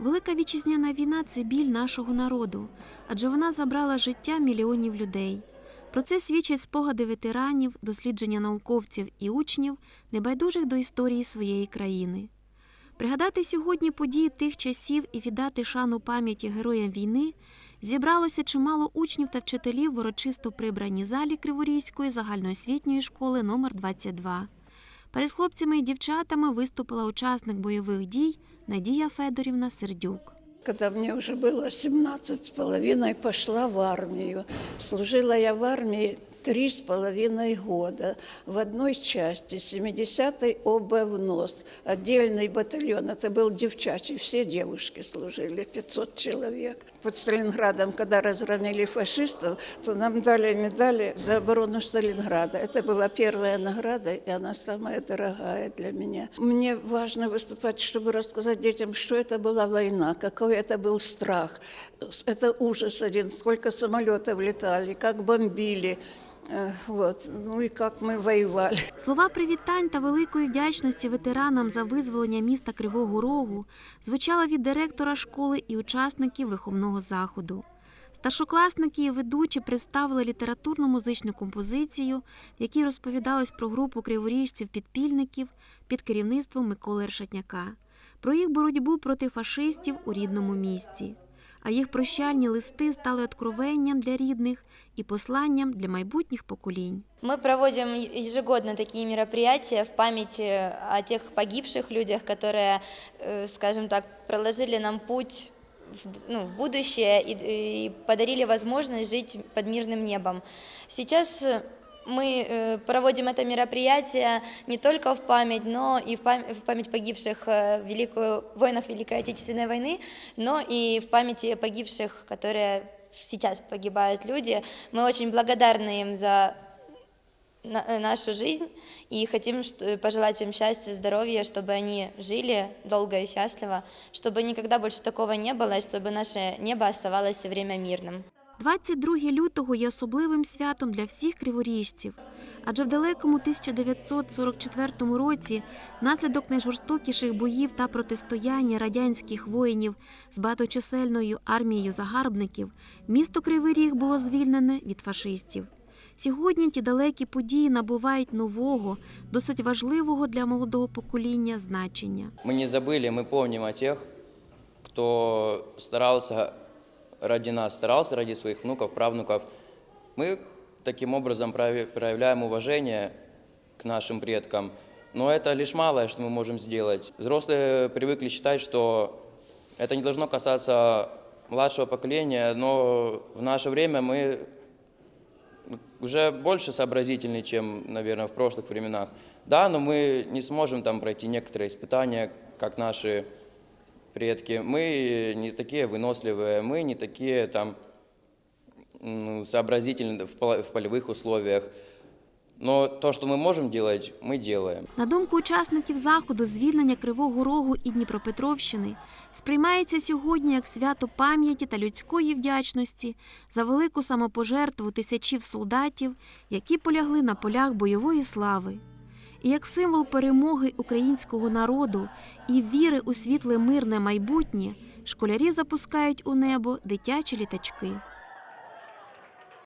Велика вітчизняна війна це біль нашого народу, адже вона забрала життя мільйонів людей. Про це свідчать спогади ветеранів, дослідження науковців і учнів, небайдужих до історії своєї країни. Пригадати сьогодні події тих часів і віддати шану пам'яті героям війни зібралося чимало учнів та вчителів в урочисто прибраній залі Криворізької загальноосвітньої школи номер 22 Перед хлопцями і дівчатами виступила учасник бойових дій Надія Федорівна Сердюк. Когда мне уже было 17 с пошла в армию. Служила я в армии три с половиной года в одной части, 70-й ОБВНОС, отдельный батальон. Это был девчачий, все девушки служили, 500 человек. Под Сталинградом, когда разгромили фашистов, то нам дали медали за оборону Сталинграда. Это была первая награда, и она самая дорогая для меня. Мне важно выступать, чтобы рассказать детям, что это была война, какой это был страх. Это ужас один, сколько самолетов летали, как бомбили. Вот. Ну и как мы воевали. Слова привітань та великої вдячності ветеранам за визволення міста Кривого Рогу звучали від директора школи і учасників виховного заходу. Старшокласники і ведучі представили літературно-музичну композицію, в якій розповідалось про групу криворіжців-підпільників під керівництвом Миколи Решетняка, про їх боротьбу проти фашистів у рідному місті А їх прощальні листи стали откровенням для рідних і посланням для майбутніх поколінь. Мы проводим ежегодно такие мероприятия в память э, о тех погибших людях, которые, э, скажем так, проложили нам путь в, д- ну, в будущее и, и подарили возможность жить под мирным небом. Сейчас э, мы э, проводим это мероприятие не только в память, но и в пам- в память погибших э, в великую, в войнах Великой Отечественной войны, но и в памяти погибших, которые сейчас погибают люди. Мы очень благодарны им за на- э, нашу жизнь и хотим что- пожелать им счастья, здоровья, чтобы они жили долго и счастливо, чтобы никогда больше такого не было, и чтобы наше небо оставалось все время мирным. 22 лютого є особливим святом для всіх криворіжців, адже в далекому 1944 році, внаслідок найжорстокіших боїв та протистояння радянських воїнів з багаточисельною армією загарбників, місто Кривий Ріг було звільнене від фашистів. Сьогодні ті далекі події набувають нового, досить важливого для молодого покоління значення. Мы не забыли, мы помним о тех, кто старался ради нас, старался ради своих внуков, правнуков. Мы таким образом проявляем уважение к нашим предкам. Но это лишь малое, что мы можем сделать. Взрослые привыкли считать, что это не должно касаться младшего поколения, но в наше время мы уже больше сообразительны, чем, наверное, в прошлых временах. Да, но мы не сможем там пройти некоторые испытания, как наши предки. Мы не такие выносливые, мы не такие там ну, сообразительные в поло- в полевых условиях. Но то, что мы можем делать, мы делаем. На думку учасників заходу, звільнення Кривого Рогу і Дніпропетровщини сприймається сьогодні як свято пам'яті та людської вдячності за велику самопожертву тисячів солдатів, які полягли на полях бойової слави. І як символ перемоги українського народу і віри у світле мирне майбутнє, школярі запускають у небо дитячі літачки.